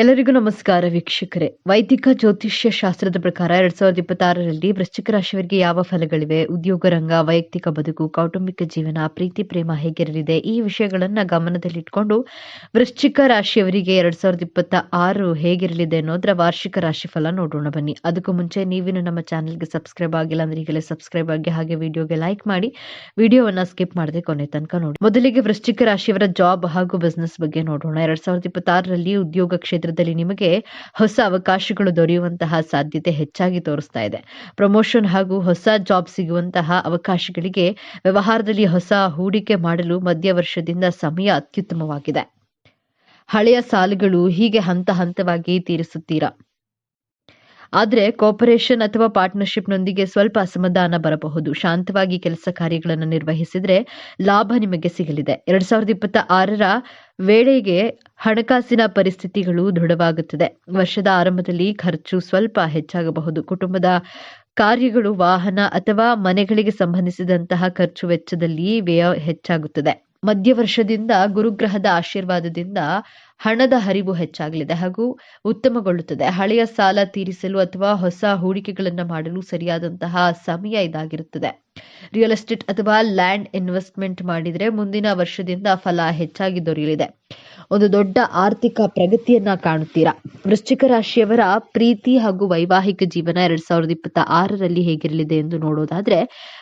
ಎಲ್ಲರಿಗೂ ನಮಸ್ಕಾರ ವೀಕ್ಷಕರೇ. ವೈದಿಕ ಜ್ಯೋತಿಷ್ಯ ಶಾಸ್ತ್ರದ ಪ್ರಕಾರ ಎರಡ್ ಸಾವಿರದ ಇಪ್ಪತ್ತಾರರಲ್ಲಿ ವೃಶ್ಚಿಕ ರಾಶಿಯವರಿಗೆ ಯಾವ ಫಲಗಳಿವೆ? ಉದ್ಯೋಗ, ರಂಗ, ವೈಯಕ್ತಿಕ ಬದುಕು, ಕೌಟುಂಬಿಕ ಜೀವನ, ಪ್ರೀತಿ, ಪ್ರೇಮ ಹೇಗಿರಲಿದೆ? ಈ ವಿಷಯಗಳನ್ನ ಗಮನದಲ್ಲಿಟ್ಕೊಂಡು ವೃಶ್ಚಿಕ ರಾಶಿಯವರಿಗೆ ಎರಡ್ ಸಾವಿರದ ಇಪ್ಪತ್ತ ಆರು ಹೇಗಿರಲಿದೆ ಅನ್ನೋದ್ರ ವಾರ್ಷಿಕ ರಾಶಿ ಫಲ ನೋಡೋಣ ಬನ್ನಿ. ಅದಕ್ಕೂ ಮುಂಚೆ ನೀವಿನ ನಮ್ಮ ಚಾನೆಲ್ಗೆ ಸಬ್ಸ್ಕ್ರೈಬ್ ಆಗಿಲ್ಲ ಅಂದ್ರೆ ಈಗಲೇ ಸಬ್ಸ್ಕ್ರೈಬ್ ಆಗಿ ಹಾಗೆ ವಿಡಿಯೋಗೆ ಲೈಕ್ ಮಾಡಿ, ವಿಡಿಯೋವನ್ನ ಸ್ಕಿಪ್ ಮಾಡದೆ ಕೊನೆ ತನಕ ನೋಡಿ. ಮೊದಲಿಗೆ ವೃಶ್ಚಿಕ ರಾಶಿಯವರ ಜಾಬ್ ಹಾಗೂ ಬಿಸ್ನೆಸ್ ಬಗ್ಗೆ ನೋಡೋಣ. ಎರಡ್ ಸಾವಿರದ ಇಪ್ಪತ್ತಾರರಲ್ಲಿ ಉದ್ಯೋಗ ಕ್ಷೇತ್ರದಲ್ಲಿ ನಿಮಗೆ ಹೊಸ ಅವಕಾಶಗಳು ದೊರೆಯುವಂತಹ ಸಾಧ್ಯತೆ ಹೆಚ್ಚಾಗಿ ತೋರಿಸ್ತಾ ಇದೆ. ಪ್ರಮೋಷನ್ ಹಾಗೂ ಹೊಸ ಜಾಬ್ ಸಿಗುವಂತಹ ಅವಕಾಶಗಳಿಗೆ ವ್ಯವಹಾರದಲ್ಲಿ ಹೊಸ ಹೂಡಿಕೆ ಮಾಡಲು ಮಧ್ಯ ವರ್ಷದಿಂದ ಸಮಯ ಅತ್ಯುತ್ತಮವಾಗಿದೆ. ಹಳೆಯ ಸಾಲುಗಳು ಹೀಗೆ ಹಂತ ಹಂತವಾಗಿ ತೀರಿಸುತ್ತೀರಾ? ಆದರೆ ಕೋಪರೇಷನ್ ಅಥವಾ ಪಾರ್ಟ್ನರ್ಶಿಪ್ನೊಂದಿಗೆ ಸ್ವಲ್ಪ ಅಸಮಾಧಾನ ಬರಬಹುದು. ಶಾಂತವಾಗಿ ಕೆಲಸ ಕಾರ್ಯಗಳನ್ನು ನಿರ್ವಹಿಸಿದರೆ ಲಾಭ ನಿಮಗೆ ಸಿಗಲಿದೆ. ಎರಡ್ ಸಾವಿರದ ಇಪ್ಪತ್ತ ವೇಳೆಗೆ ಹಣಕಾಸಿನ ಪರಿಸ್ಥಿತಿಗಳು ದೃಢವಾಗುತ್ತದೆ. ವರ್ಷದ ಆರಂಭದಲ್ಲಿ ಖರ್ಚು ಸ್ವಲ್ಪ ಹೆಚ್ಚಾಗಬಹುದು. ಕುಟುಂಬದ ಕಾರ್ಯಗಳು ವಾಹನ ಅಥವಾ ಮನೆಗಳಿಗೆ ಸಂಬಂಧಿಸಿದಂತಹ ಖರ್ಚು ವೆಚ್ಚದಲ್ಲಿ ವ್ಯಯ ಹೆಚ್ಚಾಗುತ್ತದೆ. ಮಧ್ಯ ವರ್ಷದಿಂದ ಗುರುಗ್ರಹದ ಆಶೀರ್ವಾದದಿಂದ ಹಣದ ಹರಿವು ಹೆಚ್ಚಾಗಲಿದೆ ಹಾಗೂ ಉತ್ತಮಗೊಳ್ಳುತ್ತದೆ. ಹಳೆಯ ಸಾಲ ತೀರಿಸಲು ಅಥವಾ ಹೊಸ ಹೂಡಿಕೆಗಳನ್ನು ಮಾಡಲು ಸರಿಯಾದಂತಹ ಸಮಯ ಇದಾಗಿರುತ್ತದೆ. ರಿಯಲ್ ಎಸ್ಟೇಟ್ ಅಥವಾ ಲ್ಯಾಂಡ್ ಇನ್ವೆಸ್ಟ್ಮೆಂಟ್ ಮಾಡಿದರೆ ಮುಂದಿನ ವರ್ಷದಿಂದ ಫಲ ಹೆಚ್ಚಾಗಿ ದೊರೆಯಲಿದೆ. ಒಂದು ದೊಡ್ಡ ಆರ್ಥಿಕ ಪ್ರಗತಿಯನ್ನ ಕಾಣುತ್ತೀರಾ? ವೃಶ್ಚಿಕ ರಾಶಿಯವರ ಪ್ರೀತಿ ಹಾಗೂ ವೈವಾಹಿಕ ಜೀವನ ಎರಡ್ ಸಾವಿರದ ಇಪ್ಪತ್ತ ಆರರಲ್ಲಿ ಹೇಗಿರಲಿದೆ ಎಂದು ನೋಡೋದಾದ್ರೆ,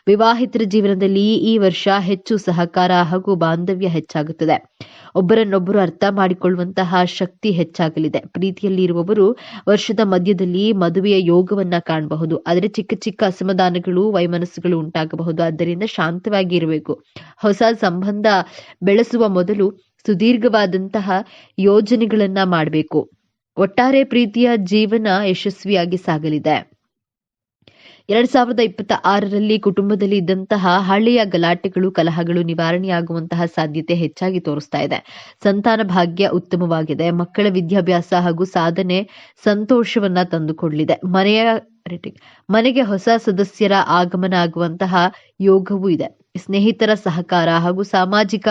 ವಿವಾಹಿತರ ಜೀವನದಲ್ಲಿ ಈ ವರ್ಷ ಹೆಚ್ಚು ಸಹಕಾರ ಹಾಗೂ ಬಾಂಧವ್ಯ ಹೆಚ್ಚಾಗುತ್ತದೆ. ಒಬ್ಬರನ್ನೊಬ್ಬರು ಅರ್ಥ ಮಾಡಿಕೊಳ್ಳುವಂತಹ ಶಕ್ತಿ ಹೆಚ್ಚಾಗಲಿದೆ. ಪ್ರೀತಿಯಲ್ಲಿ ಇರುವವರು ವರ್ಷದ ಮಧ್ಯದಲ್ಲಿ ಮದುವೆಯ ಯೋಗವನ್ನ ಕಾಣಬಹುದು. ಆದರೆ ಚಿಕ್ಕ ಚಿಕ್ಕ ಅಸಮಾಧಾನಗಳು, ವೈಮನಸ್ಸುಗಳು ಉಂಟಾಗಬಹುದು. ಆದ್ದರಿಂದ ಶಾಂತವಾಗಿ ಇರಬೇಕು. ಹೊಸ ಸಂಬಂಧ ಬೆಳೆಸುವ ಮೊದಲು ಸುದೀರ್ಘವಾದಂತಹ ಯೋಜನೆಗಳನ್ನ ಮಾಡಬೇಕು. ಒಟ್ಟಾರೆ ಪ್ರೀತಿಯ ಜೀವನ ಯಶಸ್ವಿಯಾಗಿ ಸಾಗಲಿದೆ. ಎರಡ್ ಸಾವಿರದ ಇಪ್ಪತ್ತ ಆರರಲ್ಲಿ ಕುಟುಂಬದಲ್ಲಿ ಇದ್ದಂತಹ ಹಳೆಯ ಗಲಾಟೆಗಳು, ಕಲಹಗಳು ನಿವಾರಣೆಯಾಗುವಂತಹ ಸಾಧ್ಯತೆ ಹೆಚ್ಚಾಗಿ ತೋರಿಸ್ತಾ ಇದೆ. ಸಂತಾನ ಭಾಗ್ಯ ಉತ್ತಮವಾಗಿದೆ. ಮಕ್ಕಳ ವಿದ್ಯಾಭ್ಯಾಸ ಹಾಗೂ ಸಾಧನೆ ಸಂತೋಷವನ್ನ ತಂದುಕೊಡಲಿದೆ. ಮನೆಯ ಮನೆಗೆ ಹೊಸ ಸದಸ್ಯರ ಆಗಮನ ಆಗುವಂತಹ ಯೋಗವೂ ಇದೆ. ಸ್ನೇಹಿತರ ಸಹಕಾರ ಹಾಗೂ ಸಾಮಾಜಿಕ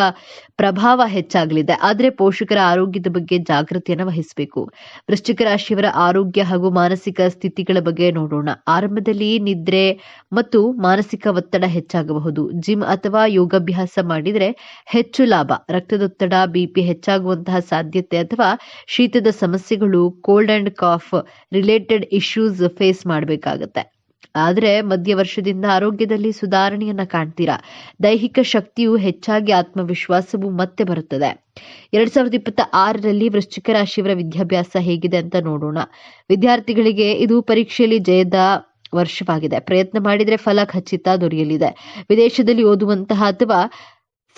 ಪ್ರಭಾವ ಹೆಚ್ಚಾಗಲಿದೆ. ಆದರೆ ಪೋಷಕರ ಆರೋಗ್ಯದ ಬಗ್ಗೆ ಜಾಗೃತಿಯನ್ನು ವಹಿಸಬೇಕು. ವೃಶ್ಚಿಕ ರಾಶಿಯವರ ಆರೋಗ್ಯ ಹಾಗೂ ಮಾನಸಿಕ ಸ್ಥಿತಿಗಳ ಬಗ್ಗೆ ನೋಡೋಣ. ಆರಂಭದಲ್ಲಿ ನಿದ್ರೆ ಮತ್ತು ಮಾನಸಿಕ ಒತ್ತಡ ಹೆಚ್ಚಾಗಬಹುದು. ಜಿಮ್ ಅಥವಾ ಯೋಗಾಭ್ಯಾಸ ಮಾಡಿದರೆ ಹೆಚ್ಚು ಲಾಭ. ರಕ್ತದೊತ್ತಡ, ಬಿಪಿ ಹೆಚ್ಚಾಗುವಂತಹ ಸಾಧ್ಯತೆ ಅಥವಾ ಶೀತದ ಸಮಸ್ಯೆಗಳು cold and cough related issues face ಮಾಡಬೇಕಾಗತ್ತೆ. ಆದರೆ ಮಧ್ಯ ವರ್ಷದಿಂದ ಆರೋಗ್ಯದಲ್ಲಿ ಸುಧಾರಣೆಯನ್ನ ಕಾಣ್ತೀರಾ? ದೈಹಿಕ ಶಕ್ತಿಯು ಹೆಚ್ಚಾಗಿ ಆತ್ಮವಿಶ್ವಾಸವು ಮತ್ತೆ ಬರುತ್ತದೆ. ಎರಡ್ ಸಾವಿರದ ಇಪ್ಪತ್ತ ಆರರಲ್ಲಿ ವೃಶ್ಚಿಕ ರಾಶಿಯವರ ವಿದ್ಯಾಭ್ಯಾಸ ಹೇಗಿದೆ ಅಂತ ನೋಡೋಣ. ವಿದ್ಯಾರ್ಥಿಗಳಿಗೆ ಇದು ಪರೀಕ್ಷೆಯಲ್ಲಿ ಜಯದ ವರ್ಷವಾಗಿದೆ. ಪ್ರಯತ್ನ ಮಾಡಿದರೆ ಫಲ ಖಚಿತ ದೊರೆಯಲಿದೆ. ವಿದೇಶದಲ್ಲಿ ಓದುವಂತಹ ಅಥವಾ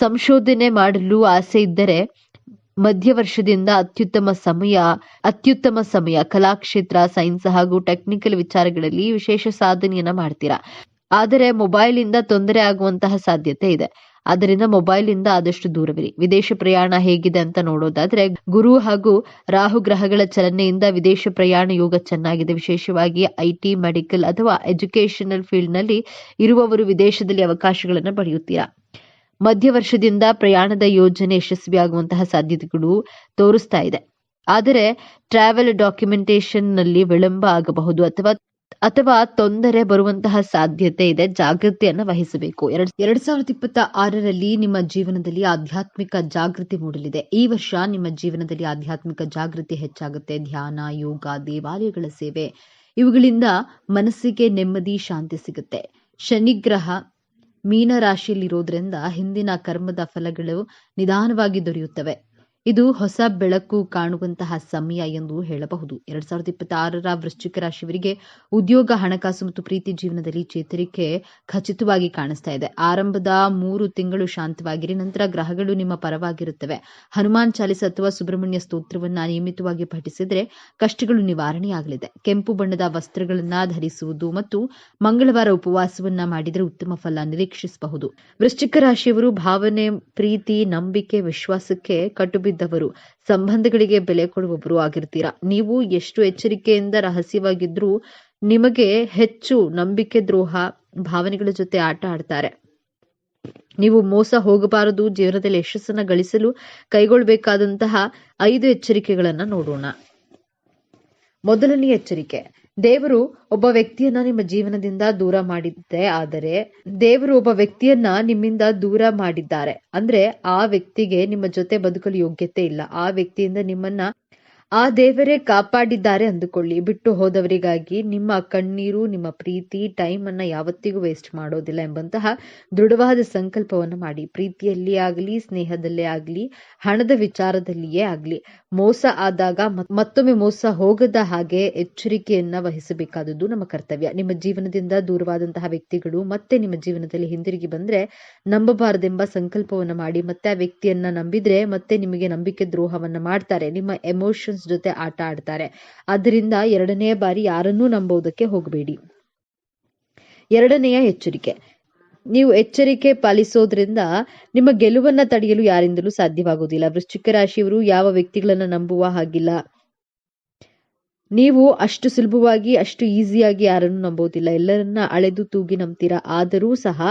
ಸಂಶೋಧನೆ ಮಾಡಲು ಆಸೆ ಇದ್ದರೆ ಮಧ್ಯ ವರ್ಷದಿಂದ ಅತ್ಯುತ್ತಮ ಸಮಯ ಅತ್ಯುತ್ತಮ ಸಮಯ, ಕಲಾಕ್ಷೇತ್ರ, ಸೈನ್ಸ್ ಹಾಗೂ ಟೆಕ್ನಿಕಲ್ ವಿಚಾರಗಳಲ್ಲಿ ವಿಶೇಷ ಸಾಧನೆಯನ್ನ ಮಾಡ್ತೀರಾ? ಆದರೆ ಮೊಬೈಲ್ ಇಂದ ತೊಂದರೆ ಆಗುವಂತಹ ಸಾಧ್ಯತೆ ಇದೆ. ಆದ್ದರಿಂದ ಮೊಬೈಲ್ ಇಂದ ಆದಷ್ಟು ದೂರವಿರಿ. ವಿದೇಶ ಪ್ರಯಾಣ ಹೇಗಿದೆ ಅಂತ ನೋಡೋದಾದ್ರೆ, ಗುರು ಹಾಗೂ ರಾಹು ಗ್ರಹಗಳ ಚಲನೆಯಿಂದ ವಿದೇಶ ಪ್ರಯಾಣ ಯೋಗ ಚೆನ್ನಾಗಿದೆ. ವಿಶೇಷವಾಗಿ ಐಟಿ ಮೆಡಿಕಲ್ ಅಥವಾ ಎಜುಕೇಶನಲ್ ಫೀಲ್ಡ್ನಲ್ಲಿ ಇರುವವರು ವಿದೇಶದಲ್ಲಿ ಅವಕಾಶಗಳನ್ನು ಪಡೆಯುತ್ತೀರಾ? ಮಧ್ಯ ವರ್ಷದಿಂದ ಪ್ರಯಾಣದ ಯೋಜನೆ ಯಶಸ್ವಿಯಾಗುವಂತಹ ಸಾಧ್ಯತೆಗಳು ತೋರಿಸ್ತಾ ಇದೆ. ಆದರೆ ಟ್ರಾವೆಲ್ ಡಾಕ್ಯುಮೆಂಟೇಶನ್ನಲ್ಲಿ ವಿಳಂಬ ಆಗಬಹುದು ಅಥವಾ ಅಥವಾ ತೊಂದರೆ ಬರುವಂತಹ ಸಾಧ್ಯತೆ ಇದೆ, ಜಾಗೃತಿಯನ್ನ ವಹಿಸಬೇಕು. ಎರಡ್ ಎರಡ್ ಸಾವಿರದ ಇಪ್ಪತ್ತ ಆರರಲ್ಲಿ ನಿಮ್ಮ ಜೀವನದಲ್ಲಿ ಆಧ್ಯಾತ್ಮಿಕ ಜಾಗೃತಿ ಮೂಡಲಿದೆ. ಈ ವರ್ಷ ನಿಮ್ಮ ಜೀವನದಲ್ಲಿ ಆಧ್ಯಾತ್ಮಿಕ ಜಾಗೃತಿ ಹೆಚ್ಚಾಗುತ್ತೆ. ಧ್ಯಾನ, ಯೋಗ, ದೇವಾಲಯಗಳ ಸೇವೆ, ಇವುಗಳಿಂದ ಮನಸ್ಸಿಗೆ ನೆಮ್ಮದಿ, ಶಾಂತಿ ಸಿಗುತ್ತೆ. ಶನಿಗ್ರಹ ಮೀನ ರಾಶಿಯಲ್ಲಿರೋದ್ರಿಂದ ಹಿಂದಿನ ಕರ್ಮದ ಫಲಗಳು ನಿಧಾನವಾಗಿ ದೊರೆಯುತ್ತವೆ. ಇದು ಹೊಸ ಬೆಳಕು ಕಾಣುವಂತಹ ಸಮಯ ಎಂದು ಹೇಳಬಹುದು. ಎರಡ್ ಸಾವಿರದ ಇಪ್ಪತ್ತಾರರ ವೃಶ್ಚಿಕ ರಾಶಿಯವರಿಗೆ ಉದ್ಯೋಗ, ಹಣಕಾಸು ಮತ್ತು ಪ್ರೀತಿ ಜೀವನದಲ್ಲಿ ಚೇತರಿಕೆ ಖಚಿತವಾಗಿ ಕಾಣಿಸ್ತಾ ಇದೆ. ಆರಂಭದ ಮೂರು ತಿಂಗಳು ಶಾಂತವಾಗಿರಿ, ನಂತರ ಗ್ರಹಗಳು ನಿಮ್ಮ ಪರವಾಗಿರುತ್ತವೆ. ಹನುಮಾನ್ ಚಾಲಿಸ ಅಥವಾ ಸುಬ್ರಹ್ಮಣ್ಯ ಸ್ತೋತ್ರವನ್ನ ನಿಯಮಿತವಾಗಿ ಪಠಿಸಿದ್ರೆ ಕಷ್ಟಗಳು ನಿವಾರಣೆಯಾಗಲಿದೆ. ಕೆಂಪು ಬಣ್ಣದ ವಸ್ತ್ರಗಳನ್ನ ಧರಿಸುವುದು ಮತ್ತು ಮಂಗಳವಾರ ಉಪವಾಸವನ್ನ ಮಾಡಿದರೆ ಉತ್ತಮ ಫಲ ನಿರೀಕ್ಷಿಸಬಹುದು. ವೃಶ್ಚಿಕ ರಾಶಿಯವರು ಭಾವನೆ, ಪ್ರೀತಿ, ನಂಬಿಕೆ, ವಿಶ್ವಾಸಕ್ಕೆ ಕಟ್ಟುಬಿದ್ದ ಇದ್ದವರು, ಸಂಬಂಧಗಳಿಗೆ ಬೆಲೆ ಕೊಡುವವರು ಆಗಿರ್ತೀರಾ? ನೀವು ಎಷ್ಟು ಎಚ್ಚರಿಕೆಯಿಂದ ರಹಸ್ಯವಾಗಿದ್ರೂ ನಿಮಗೆ ಹೆಚ್ಚು ನಂಬಿಕೆ ದ್ರೋಹ ಭಾವನೆಗಳ ಜೊತೆ ಆಟ ಆಡ್ತಾರೆ. ನೀವು ಮೋಸ ಹೋಗಬಾರದು, ಜೀವನದಲ್ಲಿ ಯಶಸ್ಸನ್ನ ಗಳಿಸಲು ಕೈಗೊಳ್ಳಬೇಕಾದಂತಹ ಐದು ಎಚ್ಚರಿಕೆಗಳನ್ನ ನೋಡೋಣ. ಮೊದಲನೇ ಎಚ್ಚರಿಕೆ ದೇವರು ಒಬ್ಬ ವ್ಯಕ್ತಿಯನ್ನ ನಿಮ್ಮ ಜೀವನದಿಂದ ದೂರ ಮಾಡಿದ್ದೆ, ಆದರೆ ದೇವರು ಒಬ್ಬ ವ್ಯಕ್ತಿಯನ್ನ ನಿಮ್ಮಿಂದ ದೂರ ಮಾಡಿದ್ದಾರೆ. ಅಂದ್ರೆ ಆ ವ್ಯಕ್ತಿಗೆ ನಿಮ್ಮ ಜೊತೆ ಬದುಕಲು ಯೋಗ್ಯತೆ ಇಲ್ಲ. ಆ ವ್ಯಕ್ತಿಯಿಂದ ನಿಮ್ಮನ್ನ ಆ ದೇವರೇ ಕಾಪಾಡಿದ್ದಾರೆ ಅಂದುಕೊಳ್ಳಿ. ಬಿಟ್ಟು ಹೋದವರಿಗಾಗಿ ನಿಮ್ಮ ಕಣ್ಣೀರು, ನಿಮ್ಮ ಪ್ರೀತಿ ಟೈಮ್ ಅನ್ನ ಯಾವತ್ತಿಗೂ ವೇಸ್ಟ್ ಮಾಡೋದಿಲ್ಲ ಎಂಬಂತಹ ದೃಢವಾದ ಸಂಕಲ್ಪವನ್ನು ಮಾಡಿ. ಪ್ರೀತಿಯಲ್ಲಿ ಆಗಲಿ, ಸ್ನೇಹದಲ್ಲೇ ಆಗಲಿ, ಹಣದ ವಿಚಾರದಲ್ಲಿಯೇ ಆಗಲಿ ಮೋಸ ಆದಾಗ ಮತ್- ಮತ್ತೊಮ್ಮೆ ಮೋಸ ಹೋಗದ ಹಾಗೆ ಎಚ್ಚರಿಕೆಯನ್ನ ವಹಿಸಬೇಕಾದದ್ದು ನಮ್ಮ ಕರ್ತವ್ಯ. ನಿಮ್ಮ ಜೀವನದಿಂದ ದೂರವಾದಂತಹ ವ್ಯಕ್ತಿಗಳು ಮತ್ತೆ ನಿಮ್ಮ ಜೀವನದಲ್ಲಿ ಹಿಂದಿರುಗಿ ಬಂದ್ರೆ ನಂಬಬಾರದೆಂಬ ಸಂಕಲ್ಪವನ್ನ ಮಾಡಿ, ಮತ್ತೆ ಆ ವ್ಯಕ್ತಿಯನ್ನ ನಂಬಿದ್ರೆ ಮತ್ತೆ ನಿಮಗೆ ನಂಬಿಕೆ ದ್ರೋಹವನ್ನ ಮಾಡ್ತಾರೆ, ನಿಮ್ಮ ಎಮೋಷನ್ಸ್ ಜೊತೆ ಆಟ ಆಡ್ತಾರೆ. ಆದ್ದರಿಂದ ಎರಡನೇ ಬಾರಿ ಯಾರನ್ನೂ ನಂಬುವುದಕ್ಕೆ ಹೋಗಬೇಡಿ. ಎರಡನೆಯ ಎಚ್ಚರಿಕೆ. ನೀವು ಎಚ್ಚರಿಕೆ ಪಾಲಿಸೋದ್ರಿಂದ ನಿಮ್ಮ ಗೆಲುವನ್ನ ತಡೆಯಲು ಯಾರಿಂದಲೂ ಸಾಧ್ಯವಾಗುವುದಿಲ್ಲ. ವೃಶ್ಚಿಕ ರಾಶಿಯವರು ಯಾವ ವ್ಯಕ್ತಿಗಳನ್ನ ನಂಬುವ ಹಾಗಿಲ್ಲ. ನೀವು ಅಷ್ಟು ಸುಲಭವಾಗಿ, ಅಷ್ಟು ಈಸಿಯಾಗಿ ಯಾರನ್ನು ನಂಬೋದಿಲ್ಲ ಎಲ್ಲರನ್ನ ಅಳೆದು ತೂಗಿ ನಂಬ್ತೀರಾ? ಆದರೂ ಸಹ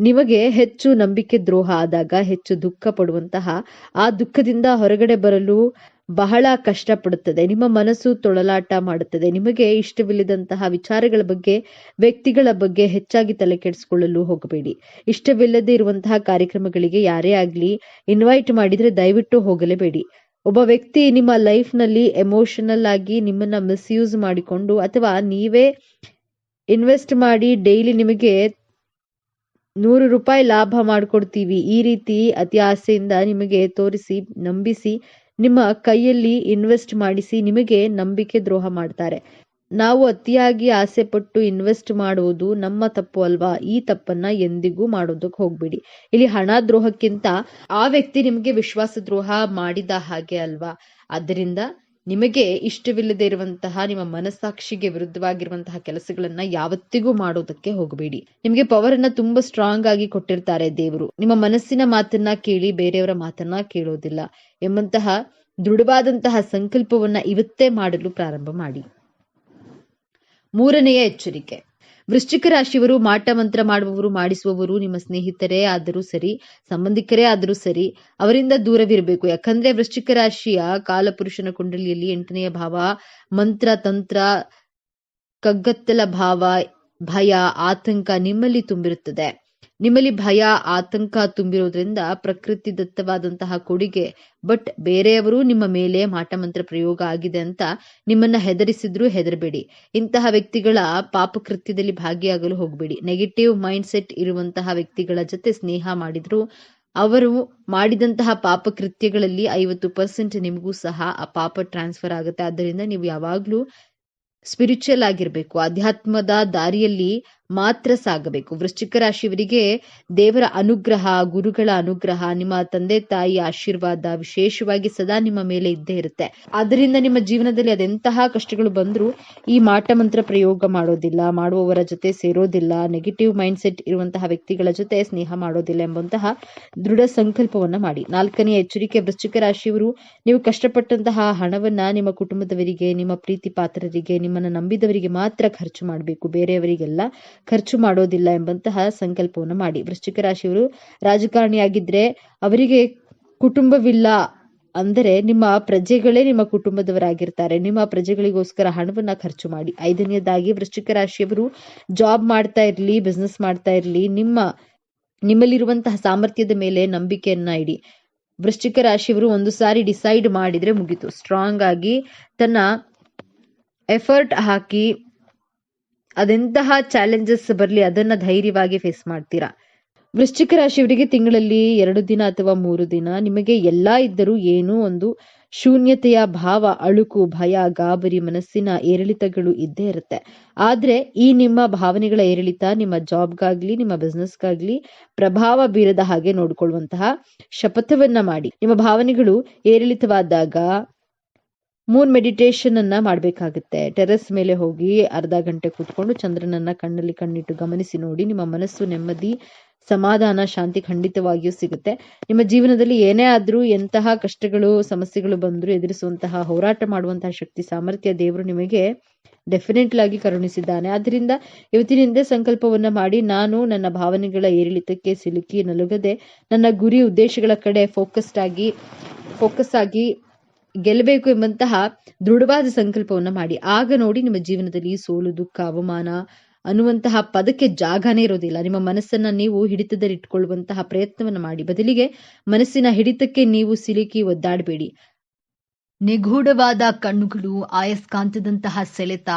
ನಿಮಗೆ ಹೆಚ್ಚು ನಂಬಿಕೆ ದ್ರೋಹ ಆದಾಗ, ಹೆಚ್ಚು ದುಃಖ ಪಡುವಂತಹ ಆ ದುಃಖದಿಂದ ಹೊರಗಡೆ ಬರಲು ಬಹಳ ಕಷ್ಟಪಡುತ್ತದೆ. ನಿಮ್ಮ ಮನಸ್ಸು ತೊಳಲಾಟ ಮಾಡುತ್ತದೆ. ನಿಮಗೆ ಇಷ್ಟವಿಲ್ಲದಂತಹ ವಿಚಾರಗಳ ಬಗ್ಗೆ, ವ್ಯಕ್ತಿಗಳ ಬಗ್ಗೆ ಹೆಚ್ಚಾಗಿ ತಲೆ ಕೆಡಿಸಿಕೊಳ್ಳಲು ಹೋಗಬೇಡಿ. ಇಷ್ಟವಿಲ್ಲದೆ ಇರುವಂತಹ ಕಾರ್ಯಕ್ರಮಗಳಿಗೆ ಯಾರೇ ಆಗ್ಲಿ ಇನ್ವೈಟ್ ಮಾಡಿದ್ರೆ ದಯವಿಟ್ಟು ಹೋಗಲೇಬೇಡಿ. ಒಬ್ಬ ವ್ಯಕ್ತಿ ನಿಮ್ಮ ಲೈಫ್ನಲ್ಲಿ ಎಮೋಷನಲ್ ಆಗಿ ನಿಮ್ಮನ್ನ ಮಿಸ್ಯೂಸ್ ಮಾಡಿಕೊಂಡು ಅಥವಾ ನೀವೇ ಇನ್ವೆಸ್ಟ್ ಮಾಡಿ ಡೈಲಿ ನಿಮಗೆ ನೂರು ರೂಪಾಯಿ ಲಾಭ ಮಾಡ್ಕೊಡ್ತೀವಿ. ಈ ರೀತಿ ಅತಿ ಆಸೆಯಿಂದ ನಿಮಗೆ ತೋರಿಸಿ, ನಂಬಿಸಿ ನಿಮ್ಮ ಕೈಯಲ್ಲಿ ಇನ್ವೆಸ್ಟ್ ಮಾಡಿಸಿ ನಿಮಗೆ ನಂಬಿಕೆ ದ್ರೋಹ ಮಾಡ್ತಾರೆ. ನಾವು ಅತಿಯಾಗಿ ಆಸೆಪಟ್ಟು ಇನ್ವೆಸ್ಟ್ ಮಾಡುವುದು ನಮ್ಮ ತಪ್ಪು ಅಲ್ವಾ? ಈ ತಪ್ಪನ್ನ ಎಂದಿಗೂ ಮಾಡೋದಕ್ಕೆ ಹೋಗ್ಬೇಡಿ. ಇಲ್ಲಿ ಹಣ ದ್ರೋಹಕ್ಕಿಂತ ಆ ವ್ಯಕ್ತಿ ನಿಮಗೆ ವಿಶ್ವಾಸ ದ್ರೋಹ ಮಾಡಿದ ಹಾಗೆ ಅಲ್ವಾ? ಆದ್ದರಿಂದ ನಿಮಗೆ ಇಷ್ಟವಿಲ್ಲದೆ ಇರುವಂತಹ ನಿಮ್ಮ ಮನಸ್ಸಾಕ್ಷಿಗೆ ವಿರುದ್ಧವಾಗಿರುವಂತಹ ಕೆಲಸಗಳನ್ನ ಯಾವತ್ತಿಗೂ ಮಾಡೋದಕ್ಕೆ ಹೋಗಬೇಡಿ. ನಿಮಗೆ ಪವರ್ ಅನ್ನ ತುಂಬಾ ಸ್ಟ್ರಾಂಗ್ ಆಗಿ ಕೊಟ್ಟಿರ್ತಾರೆ ದೇವರು. ನಿಮ್ಮ ಮನಸ್ಸಿನ ಮಾತನ್ನ ಕೇಳಿ ಬೇರೆಯವರ ಮಾತನ್ನ ಕೇಳೋದಿಲ್ಲ. ಎಂಬಂತಹ ದೃಢವಾದಂತಹ ಸಂಕಲ್ಪವನ್ನ ಇವತ್ತೇ ಮಾಡಲು ಪ್ರಾರಂಭ ಮಾಡಿ. ಮೂರನೆಯ ಎಚ್ಚರಿಕೆ. ವೃಶ್ಚಿಕ ರಾಶಿಯವರು ಮಾಟ ಮಂತ್ರ ಮಾಡುವವರು ಮಾಡಿಸುವವರು ನಿಮ್ಮ ಸ್ನೇಹಿತರೇ ಆದರೂ ಸರಿ, ಸಂಬಂಧಿಕರೇ ಆದರೂ ಸರಿ ಅವರಿಂದ ದೂರವಿರಬೇಕು. ಯಾಕಂದ್ರೆ ವೃಶ್ಚಿಕ ರಾಶಿಯ ಕಾಲಪುರುಷನ ಕುಂಡಲಿಯಲ್ಲಿ ಎಂಟನೆಯ ಭಾವ ಮಂತ್ರ, ತಂತ್ರ, ಕಗ್ಗತ್ತಲ ಭಾವ, ಭಯ, ಆತಂಕ ನಿಮ್ಮಲ್ಲಿ ತುಂಬಿರುತ್ತದೆ. ನಿಮ್ಮಲ್ಲಿ ಭಯ, ಆತಂಕ ತುಂಬಿರೋದ್ರಿಂದ ಪ್ರಕೃತಿ ದತ್ತವಾದಂತಹ ಕೊಡುಗೆ. ಬಟ್ ಬೇರೆಯವರು ನಿಮ್ಮ ಮೇಲೆ ಮಾಟಮಂತ್ರ ಪ್ರಯೋಗ ಆಗಿದೆ ಅಂತ ನಿಮ್ಮನ್ನ ಹೆದರಿಸಿದ್ರು ಹೆದರಬೇಡಿ. ಇಂತಹ ವ್ಯಕ್ತಿಗಳ ಪಾಪಕೃತ್ಯದಲ್ಲಿ ಭಾಗಿಯಾಗಲು ಹೋಗಬೇಡಿ. ನೆಗೆಟಿವ್ ಮೈಂಡ್ ಸೆಟ್ ಇರುವಂತಹ ವ್ಯಕ್ತಿಗಳ ಜೊತೆ ಸ್ನೇಹ ಮಾಡಿದ್ರು, ಅವರು ಮಾಡಿದಂತಹ ಪಾಪ ಕೃತ್ಯಗಳಲ್ಲಿ ಐವತ್ತು ಪರ್ಸೆಂಟ್ ನಿಮಗೂ ಸಹ ಆ ಪಾಪ ಟ್ರಾನ್ಸ್ಫರ್ ಆಗುತ್ತೆ. ಆದ್ದರಿಂದ ನೀವು ಯಾವಾಗ್ಲೂ ಸ್ಪಿರಿಚುವಲ್ ಆಗಿರ್ಬೇಕು. ಅಧ್ಯಾತ್ಮದ ದಾರಿಯಲ್ಲಿ ಮಾತ್ರ ಸಾಗಬೇಕು. ವೃಶ್ಚಿಕ ರಾಶಿಯವರಿಗೆ ದೇವರ ಅನುಗ್ರಹ, ಗುರುಗಳ ಅನುಗ್ರಹ, ನಿಮ್ಮ ತಂದೆ, ತಾಯಿ ಆಶೀರ್ವಾದ ವಿಶೇಷವಾಗಿ ಸದಾ ನಿಮ್ಮ ಮೇಲೆ ಇದ್ದೇ ಇರುತ್ತೆ. ಆದ್ದರಿಂದ ನಿಮ್ಮ ಜೀವನದಲ್ಲಿ ಅದೆಂತಹ ಕಷ್ಟಗಳು ಬಂದರೂ ಈ ಮಾಟ ಮಂತ್ರ ಪ್ರಯೋಗ ಮಾಡೋದಿಲ್ಲ, ಮಾಡುವವರ ಜೊತೆ ಸೇರೋದಿಲ್ಲ ನೆಗೆಟಿವ್ ಮೈಂಡ್ ಸೆಟ್ ಇರುವಂತಹ ವ್ಯಕ್ತಿಗಳ ಜೊತೆ ಸ್ನೇಹ ಮಾಡೋದಿಲ್ಲ ಎಂಬಂತಹ ದೃಢ ಸಂಕಲ್ಪವನ್ನ ಮಾಡಿ. ನಾಲ್ಕನೆಯ ಎಚ್ಚರಿಕೆ, ವೃಶ್ಚಿಕ ರಾಶಿಯವರು ನೀವು ಕಷ್ಟಪಟ್ಟಂತಹ ಹಣವನ್ನ ನಿಮ್ಮ ಕುಟುಂಬದವರಿಗೆ, ನಿಮ್ಮ ಪ್ರೀತಿ ಪಾತ್ರರಿಗೆ, ನಿಮ್ಮನ್ನ ನಂಬಿದವರಿಗೆ ಮಾತ್ರ ಖರ್ಚು ಮಾಡಬೇಕು. ಬೇರೆಯವರಿಗೆಲ್ಲ ಖರ್ಚು ಮಾಡೋದಿಲ್ಲ ಎಂಬಂತಹ ಸಂಕಲ್ಪವನ್ನು ಮಾಡಿ. ವೃಶ್ಚಿಕ ರಾಶಿಯವರು ರಾಜಕಾರಣಿಯಾಗಿದ್ರೆ ಅವರಿಗೆ ಕುಟುಂಬವಿಲ್ಲ ಅಂದರೆ ನಿಮ್ಮ ಪ್ರಜೆಗಳೇ ನಿಮ್ಮ ಕುಟುಂಬದವರಾಗಿರ್ತಾರೆ. ನಿಮ್ಮ ಪ್ರಜೆಗಳಿಗೋಸ್ಕರ ಹಣವನ್ನ ಖರ್ಚು ಮಾಡಿ. ಐದನೆಯದಾಗಿ ವೃಶ್ಚಿಕ ರಾಶಿಯವರು ಜಾಬ್ ಮಾಡ್ತಾ ಇರ್ಲಿ ಬಿಸ್ನೆಸ್ ಮಾಡ್ತಾ ಇರ್ಲಿ, ನಿಮ್ಮ, ನಿಮ್ಮಲ್ಲಿರುವಂತಹ ಸಾಮರ್ಥ್ಯದ ಮೇಲೆ ನಂಬಿಕೆಯನ್ನ ಇಡಿ. ವೃಶ್ಚಿಕ ರಾಶಿಯವರು ಒಂದು ಸಾರಿ ಡಿಸೈಡ್ ಮಾಡಿದ್ರೆ ಮುಗಿತು. ಸ್ಟ್ರಾಂಗ್ ಆಗಿ ತನ್ನ ಎಫರ್ಟ್ ಹಾಕಿ ಅದೆಂತಹ ಚಾಲೆಂಜಸ್ ಬರಲಿ ಅದನ್ನ ಧೈರ್ಯವಾಗಿ ಫೇಸ್ ಮಾಡ್ತೀರಾ? ವೃಶ್ಚಿಕ ರಾಶಿಯವರಿಗೆ ತಿಂಗಳಲ್ಲಿ ಎರಡು ದಿನ ಅಥವಾ ಮೂರು ದಿನ ನಿಮಗೆ ಎಲ್ಲಾ ಇದ್ದರೂ ಏನೋ ಒಂದು ಶೂನ್ಯತೆಯ ಭಾವ, ಅಳುಕು, ಭಯ, ಗಾಬರಿ, ಮನಸ್ಸಿನ ಏರಿಳಿತಗಳು ಇದ್ದೇ ಇರುತ್ತೆ. ಆದ್ರೆ ಈ ನಿಮ್ಮ ಭಾವನೆಗಳ ಏರಿಳಿತ ನಿಮ್ಮ ಜಾಬ್ಗಾಗ್ಲಿ, ನಿಮ್ಮ ಬಿಸ್ನೆಸ್ಗಾಗ್ಲಿ ಪ್ರಭಾವ ಬೀರದ ಹಾಗೆ ನೋಡ್ಕೊಳ್ಳುವಂತಹ ಶಪಥವನ್ನ ಮಾಡಿ. ನಿಮ್ಮ ಭಾವನೆಗಳು ಏರಿಳಿತವಾದಾಗ ಮೂನ್ ಮೆಡಿಟೇಷನ್ ಅನ್ನ ಮಾಡಬೇಕಾಗುತ್ತೆ. ಟೆರೆಸ್ ಮೇಲೆ ಹೋಗಿ ಅರ್ಧ ಗಂಟೆ ಕೂತ್ಕೊಂಡು ಚಂದ್ರನನ್ನ ಕಣ್ಣಲ್ಲಿ ಕಣ್ಣಿಟ್ಟು ಗಮನಿಸಿ ನೋಡಿ ನಿಮ್ಮ ಮನಸ್ಸು ನೆಮ್ಮದಿ, ಸಮಾಧಾನ, ಶಾಂತಿ ಖಂಡಿತವಾಗಿಯೂ ಸಿಗುತ್ತೆ. ನಿಮ್ಮ ಜೀವನದಲ್ಲಿ ಏನೇ ಆದರೂ ಎಂತಹ ಕಷ್ಟಗಳು, ಸಮಸ್ಯೆಗಳು ಬಂದರೂ ಎದುರಿಸುವಂತಹ, ಹೋರಾಟ ಮಾಡುವಂತಹ ಶಕ್ತಿ, ಸಾಮರ್ಥ್ಯ ದೇವರು ನಿಮಗೆ ಡೆಫಿನೆಟ್ಲ್ ಆಗಿ ಕರುಣಿಸಿದ್ದಾನೆ. ಆದ್ದರಿಂದ ಇವತ್ತಿನಿಂದ ಸಂಕಲ್ಪವನ್ನ ಮಾಡಿ ನಾನು ನನ್ನ ಭಾವನೆಗಳ ಏರಿಳಿತಕ್ಕೆ ಸಿಲುಕಿ ನಲುಗದೆ ನನ್ನ ಗುರಿ ಉದ್ದೇಶಗಳ ಕಡೆ ಫೋಕಸ್ಡ್ ಆಗಿ ಫೋಕಸ್ ಆಗಿ ಗೆಲ್ಲಬೇಕು ಎಂಬಂತಹ ದೃಢವಾದ ಸಂಕಲ್ಪವನ್ನ ಮಾಡಿ. ಆಗ ನೋಡಿ ನಿಮ್ಮ ಜೀವನದಲ್ಲಿ ಸೋಲು, ದುಃಖ, ಅವಮಾನ ಅನ್ನುವಂತಹ ಪದಕ್ಕೆ ಜಾಗನೇ ಇರೋದಿಲ್ಲ. ನಿಮ್ಮ ಮನಸ್ಸನ್ನ ನೀವು ಹಿಡಿತದಲ್ಲಿ ಇಟ್ಕೊಳ್ಳುವಂತಹ ಪ್ರಯತ್ನವನ್ನ ಮಾಡಿ. ಬದಲಿಗೆ ಮನಸ್ಸಿನ ಹಿಡಿತಕ್ಕೆ ನೀವು ಸಿಲುಕಿ ಒದ್ದಾಡಬೇಡಿ. ನಿಗೂಢವಾದ ಕಣ್ಣುಗಳು, ಆಯಸ್ಕಾಂತದಂತಹ ಸೆಳೆತ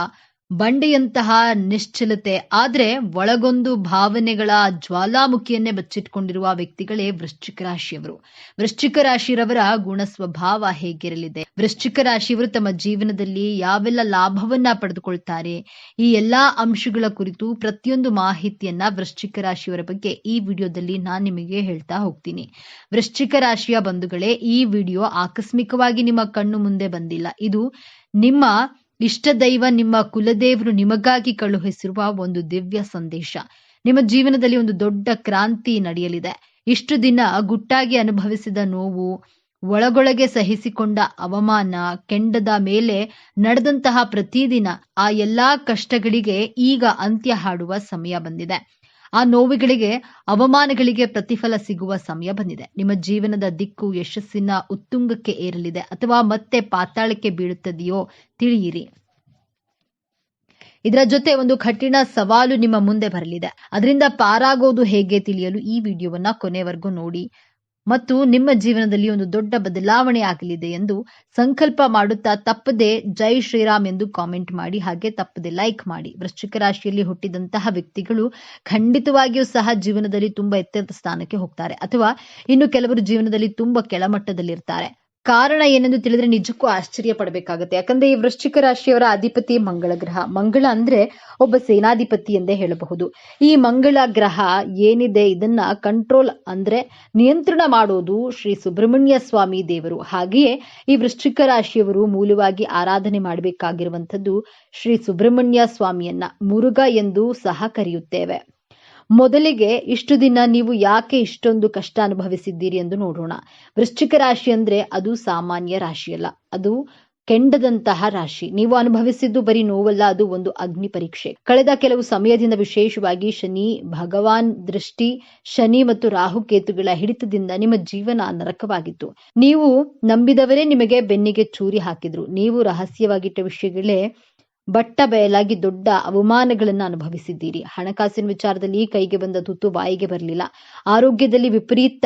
ಬಂಡೆಯಂತಹ ನಿಶ್ಚಲತೆ, ಆದ್ರೆ ಒಳಗೊಂದು ಭಾವನೆಗಳ ಜ್ವಾಲಾಮುಖಿಯನ್ನೇ ಬಚ್ಚಿಟ್ಕೊಂಡಿರುವ ವ್ಯಕ್ತಿಗಳೇ ವೃಶ್ಚಿಕ ರಾಶಿಯವರು. ವೃಶ್ಚಿಕ ರಾಶಿಯವರ ಗುಣ ಸ್ವಭಾವ ಹೇಗಿರಲಿದೆ? ವೃಶ್ಚಿಕ ರಾಶಿಯವರು ತಮ್ಮ ಜೀವನದಲ್ಲಿ ಯಾವೆಲ್ಲ ಲಾಭವನ್ನ ಪಡೆದುಕೊಳ್ತಾರೆ? ಈ ಎಲ್ಲಾ ಅಂಶಗಳ ಕುರಿತು ಪ್ರತಿಯೊಂದು ಮಾಹಿತಿಯನ್ನ ವೃಶ್ಚಿಕ ರಾಶಿಯವರ ಬಗ್ಗೆ ಈ ವಿಡಿಯೋದಲ್ಲಿ ನಾನು ನಿಮಗೆ ಹೇಳ್ತಾ ಹೋಗ್ತೀನಿ. ವೃಶ್ಚಿಕ ರಾಶಿಯ ಬಂಧುಗಳೇ, ಈ ವಿಡಿಯೋ ಆಕಸ್ಮಿಕವಾಗಿ ನಿಮ್ಮ ಕಣ್ಣು ಮುಂದೆ ಬಂದಿಲ್ಲ. ಇದು ನಿಮ್ಮ ಇಷ್ಟ ದೈವ ನಿಮ್ಮ ಕುಲದೇವರು ನಿಮಗಾಗಿ ಕಳುಹಿಸಿರುವ ಒಂದು ದಿವ್ಯ ಸಂದೇಶ. ನಿಮ್ಮ ಜೀವನದಲ್ಲಿ ಒಂದು ದೊಡ್ಡ ಕ್ರಾಂತಿ ನಡೆಯಲಿದೆ. ಇಷ್ಟು ದಿನ ಗುಟ್ಟಾಗಿ ಅನುಭವಿಸಿದ ನೋವು, ಒಳಗೊಳಗೆ ಸಹಿಸಿಕೊಂಡ ಅವಮಾನ, ಕೆಂಡದ ಮೇಲೆ ನಡೆದಂತಹ ಪ್ರತಿದಿನ ಆ ಎಲ್ಲಾ ಕಷ್ಟಗಳಿಗೆ ಈಗ ಅಂತ್ಯ ಹಾಡುವ ಸಮಯ ಬಂದಿದೆ. ಆ ನೋವುಗಳಿಗೆ, ಅವಮಾನಗಳಿಗೆ ಪ್ರತಿಫಲ ಸಿಗುವ ಸಮಯ ಬಂದಿದೆ. ನಿಮ್ಮ ಜೀವನದ ದಿಕ್ಕು ಯಶಸ್ಸಿನ ಉತ್ತುಂಗಕ್ಕೆ ಏರಲಿದೆ ಅಥವಾ ಮತ್ತೆ ಪಾತಾಳಕ್ಕೆ ಬೀಳುತ್ತದೆಯೋ ತಿಳಿಯಿರಿ. ಇದರ ಜೊತೆ ಒಂದು ಕಠಿಣ ಸವಾಲು ನಿಮ್ಮ ಮುಂದೆ ಬರಲಿದೆ. ಅದರಿಂದ ಪಾರಾಗೋದು ಹೇಗೆ ತಿಳಿಯಲು ಈ ವಿಡಿಯೋವನ್ನ ಕೊನೆವರೆಗೂ ನೋಡಿ. ಮತ್ತು ನಿಮ್ಮ ಜೀವನದಲ್ಲಿ ಒಂದು ದೊಡ್ಡ ಬದಲಾವಣೆ ಆಗಲಿದೆ ಎಂದು ಸಂಕಲ್ಪ ಮಾಡುತ್ತಾ ತಪ್ಪದೆ ಜೈ ಶ್ರೀರಾಮ್ ಎಂದು ಕಾಮೆಂಟ್ ಮಾಡಿ, ಹಾಗೆ ತಪ್ಪದೆ ಲೈಕ್ ಮಾಡಿ. ವೃಶ್ಚಿಕ ರಾಶಿಯಲ್ಲಿ ಹುಟ್ಟಿದಂತಹ ವ್ಯಕ್ತಿಗಳು ಖಂಡಿತವಾಗಿಯೂ ಸಹ ಜೀವನದಲ್ಲಿ ತುಂಬಾ ಎತ್ತರದ ಸ್ಥಾನಕ್ಕೆ ಹೋಗ್ತಾರೆ. ಅಥವಾ ಇನ್ನು ಕೆಲವರು ಜೀವನದಲ್ಲಿ ತುಂಬಾ ಕೆಳಮಟ್ಟದಲ್ಲಿರ್ತಾರೆ. ಕಾರಣ ಏನೆಂದು ತಿಳಿದ್ರೆ ನಿಜಕ್ಕೂ ಆಶ್ಚರ್ಯ ಪಡಬೇಕಾಗುತ್ತೆ ಯಾಕಂದ್ರೆ ಈ ವೃಶ್ಚಿಕ ರಾಶಿಯವರ ಅಧಿಪತಿ ಮಂಗಳ ಗ್ರಹ. ಮಂಗಳ ಅಂದ್ರೆ ಒಬ್ಬ ಸೇನಾಧಿಪತಿ ಎಂದೇ ಹೇಳಬಹುದು. ಈ ಮಂಗಳ ಗ್ರಹ ಏನಿದೆ ಇದನ್ನ ಕಂಟ್ರೋಲ್ ಅಂದ್ರೆ ನಿಯಂತ್ರಣ ಮಾಡೋದು ಶ್ರೀ ಸುಬ್ರಹ್ಮಣ್ಯ ಸ್ವಾಮಿ ದೇವರು. ಹಾಗೆಯೇ ಈ ವೃಶ್ಚಿಕ ರಾಶಿಯವರು ಮೂಲವಾಗಿ ಆರಾಧನೆ ಮಾಡಬೇಕಾಗಿರುವಂಥದ್ದು ಶ್ರೀ ಸುಬ್ರಹ್ಮಣ್ಯ ಸ್ವಾಮಿಯನ್ನ, ಮುರುಘ ಎಂದು ಸಹ ಕರೆಯುತ್ತೇವೆ. ಮೊದಲಿಗೆ ಇಷ್ಟು ದಿನ ನೀವು ಯಾಕೆ ಇಷ್ಟೊಂದು ಕಷ್ಟ ಅನುಭವಿಸಿದ್ದೀರಿ ಎಂದು ನೋಡೋಣ. ವೃಶ್ಚಿಕ ರಾಶಿ ಅಂದ್ರೆ ಅದು ಸಾಮಾನ್ಯ ರಾಶಿಯಲ್ಲ ಅದು ಕೆಂಡದಂತಹ ರಾಶಿ. ನೀವು ಅನುಭವಿಸಿದ್ದು ಬರೀ ನೋವಲ್ಲ, ಅದು ಒಂದು ಅಗ್ನಿ ಪರೀಕ್ಷೆ. ಕಳೆದ ಕೆಲವು ಸಮಯದಿಂದ ವಿಶೇಷವಾಗಿ ಶನಿ, ಭಗವಾನ್ ದೃಷ್ಟಿ, ಶನಿ ಮತ್ತು ರಾಹುಕೇತುಗಳ ಹಿಡಿತದಿಂದ ನಿಮ್ಮ ಜೀವನ ನರಕವಾಗಿತ್ತು. ನೀವು ನಂಬಿದವರೇ ನಿಮಗೆ ಬೆನ್ನಿಗೆ ಚೂರಿ ಹಾಕಿದ್ರು. ನೀವು ರಹಸ್ಯವಾಗಿಟ್ಟ ವಿಷಯಗಳೇ ಬಟ್ಟ ಬಯಲಾಗಿ ದೊಡ್ಡ ಅವಮಾನಗಳನ್ನು ಅನುಭವಿಸಿದ್ದೀರಿ. ಹಣಕಾಸಿನ ವಿಚಾರದಲ್ಲಿ ಕೈಗೆ ಬಂದ ತುತ್ತು ಬಾಯಿಗೆ ಬರಲಿಲ್ಲ. ಆರೋಗ್ಯದಲ್ಲಿ ವಿಪರೀತ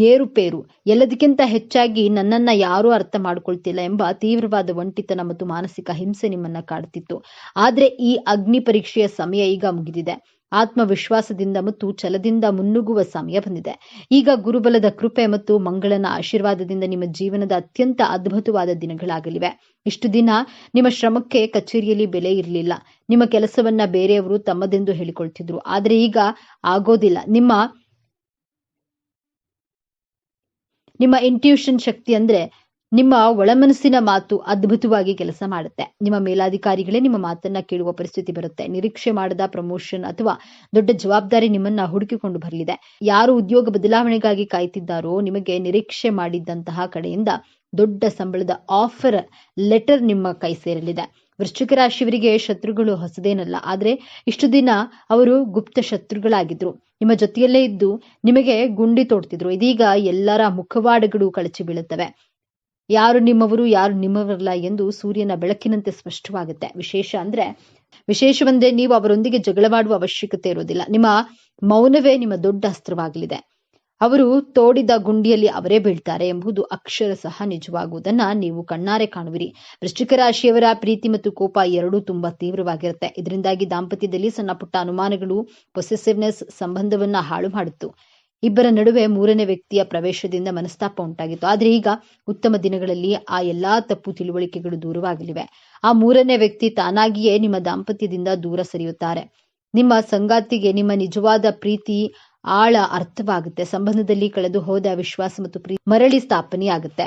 ಏರುಪೇರು. ಎಲ್ಲದಕ್ಕಿಂತ ಹೆಚ್ಚಾಗಿ ನನ್ನನ್ನ ಯಾರೂ ಅರ್ಥ ಮಾಡ್ಕೊಳ್ತಿಲ್ಲ ಎಂಬ ತೀವ್ರವಾದ ಒಂಟಿತನ ಮತ್ತು ಮಾನಸಿಕ ಹಿಂಸೆ ನಿಮ್ಮನ್ನ ಕಾಡ್ತಿತ್ತು. ಆದ್ರೆ ಈ ಅಗ್ನಿ ಪರೀಕ್ಷೆಯ ಸಮಯ ಈಗ ಮುಗಿದಿದೆ. ಆತ್ಮವಿಶ್ವಾಸದಿಂದ ಮತ್ತು ಛಲದಿಂದ ಮುನ್ನುಗ್ಗುವ ಸಮಯ ಬಂದಿದೆ. ಈಗ ಗುರುಬಲದ ಕೃಪೆ ಮತ್ತು ಮಂಗಳನ ಆಶೀರ್ವಾದದಿಂದ ನಿಮ್ಮ ಜೀವನದ ಅತ್ಯಂತ ಅದ್ಭುತವಾದ ದಿನಗಳಾಗಲಿವೆ. ಇಷ್ಟು ದಿನ ನಿಮ್ಮ ಶ್ರಮಕ್ಕೆ ಕಚೇರಿಯಲ್ಲಿ ಬೆಲೆ ಇರಲಿಲ್ಲ. ನಿಮ್ಮ ಕೆಲಸವನ್ನ ಬೇರೆಯವರು ತಮ್ಮದೆಂದು ಹೇಳಿಕೊಳ್ತಿದ್ರು. ಆದ್ರೆ ಈಗ ಆಗೋದಿಲ್ಲ. ನಿಮ್ಮ ನಿಮ್ಮ ಇಂಟ್ಯೂಷನ್ ಶಕ್ತಿ ಅಂದ್ರೆ ನಿಮ್ಮ ಒಳಮನಸ್ಸಿನ ಮಾತು ಅದ್ಭುತವಾಗಿ ಕೆಲಸ ಮಾಡುತ್ತೆ. ನಿಮ್ಮ ಮೇಲಾಧಿಕಾರಿಗಳೇ ನಿಮ್ಮ ಮಾತನ್ನ ಕೇಳುವ ಪರಿಸ್ಥಿತಿ ಬರುತ್ತೆ. ನಿರೀಕ್ಷೆ ಮಾಡದ ಪ್ರಮೋಷನ್ ಅಥವಾ ದೊಡ್ಡ ಜವಾಬ್ದಾರಿ ನಿಮ್ಮನ್ನ ಹುಡುಕಿಕೊಂಡು ಬರಲಿದೆ. ಯಾರು ಉದ್ಯೋಗ ಬದಲಾವಣೆಗಾಗಿ ಕಾಯ್ತಿದ್ದಾರೋ ನಿಮಗೆ ನಿರೀಕ್ಷೆ ಮಾಡಿದ್ದಂತಹ ಕಡೆಯಿಂದ ದೊಡ್ಡ ಸಂಬಳದ ಆಫರ್ ಲೆಟರ್ ನಿಮ್ಮ ಕೈ ಸೇರಲಿದೆ. ವೃಶ್ಚಿಕ ರಾಶಿಯವರಿಗೆ ಶತ್ರುಗಳು ಹೊಸದೇನಲ್ಲ. ಆದ್ರೆ ಇಷ್ಟು ದಿನ ಅವರು ಗುಪ್ತ ಶತ್ರುಗಳಾಗಿದ್ರು. ನಿಮ್ಮ ಜೊತೆಯಲ್ಲೇ ಇದ್ದು ನಿಮಗೆ ಗುಂಡಿ ತೋಡ್ತಿದ್ರು. ಇದೀಗ ಎಲ್ಲರ ಮುಖವಾಡಗಳು ಕಳಚಿ ಬೀಳುತ್ತವೆ. ಯಾರು ನಿಮ್ಮವರು, ಯಾರು ನಿಮ್ಮವರಲ್ಲ ಎಂದು ಸೂರ್ಯನ ಬೆಳಕಿನಂತೆ ಸ್ಪಷ್ಟವಾಗುತ್ತೆ. ವಿಶೇಷ ಅಂದ್ರೆ, ವಿಶೇಷವಂದ್ರೆ ನೀವು ಅವರೊಂದಿಗೆ ಜಗಳವಾಡುವ ಅವಶ್ಯಕತೆ ಇರೋದಿಲ್ಲ. ನಿಮ್ಮ ಮೌನವೇ ನಿಮ್ಮ ದೊಡ್ಡ ಅಸ್ತ್ರವಾಗಲಿದೆ. ಅವರು ತೋಡಿದ ಗುಂಡಿಯಲ್ಲಿ ಅವರೇ ಬೀಳ್ತಾರೆ ಎಂಬುದು ಅಕ್ಷರ ಸಹ ನಿಜವಾಗುವುದನ್ನ ನೀವು ಕಣ್ಣಾರೆ ಕಾಣುವಿರಿ. ವೃಶ್ಚಿಕ ರಾಶಿಯವರ ಪ್ರೀತಿ ಮತ್ತು ಕೋಪ ಎರಡೂ ತುಂಬಾ ತೀವ್ರವಾಗಿರುತ್ತೆ. ಇದರಿಂದಾಗಿ ದಾಂಪತ್ಯದಲ್ಲಿ ಸಣ್ಣ ಪುಟ್ಟ ಅನುಮಾನಗಳು ಪೊಸೆಸಿವ್ನೆಸ್ ಸಂಬಂಧವನ್ನ ಹಾಳು ಮಾಡಿತ್ತು. ಇಬ್ಬರ ನಡುವೆ ಮೂರನೇ ವ್ಯಕ್ತಿಯ ಪ್ರವೇಶದಿಂದ ಮನಸ್ತಾಪ ಉಂಟಾಗಿತ್ತು. ಆದ್ರೆ ಈಗ ಉತ್ತಮ ದಿನಗಳಲ್ಲಿ ಆ ಎಲ್ಲಾ ತಪ್ಪು ತಿಳುವಳಿಕೆಗಳು ದೂರವಾಗಲಿವೆ. ಆ ಮೂರನೇ ವ್ಯಕ್ತಿ ತಾನಾಗಿಯೇ ನಿಮ್ಮ ದಾಂಪತ್ಯದಿಂದ ದೂರ ಸರಿಯುತ್ತಾರೆ. ನಿಮ್ಮ ಸಂಗಾತಿಗೆ ನಿಮ್ಮ ನಿಜವಾದ ಪ್ರೀತಿ, ಆಳ ಅರ್ಥವಾಗುತ್ತೆ. ಸಂಬಂಧದಲ್ಲಿ ಕಳೆದು ಹೋದ ವಿಶ್ವಾಸ ಮತ್ತು ಪ್ರೀತಿ ಮರಳಿ ಸ್ಥಾಪನೆಯಾಗುತ್ತೆ.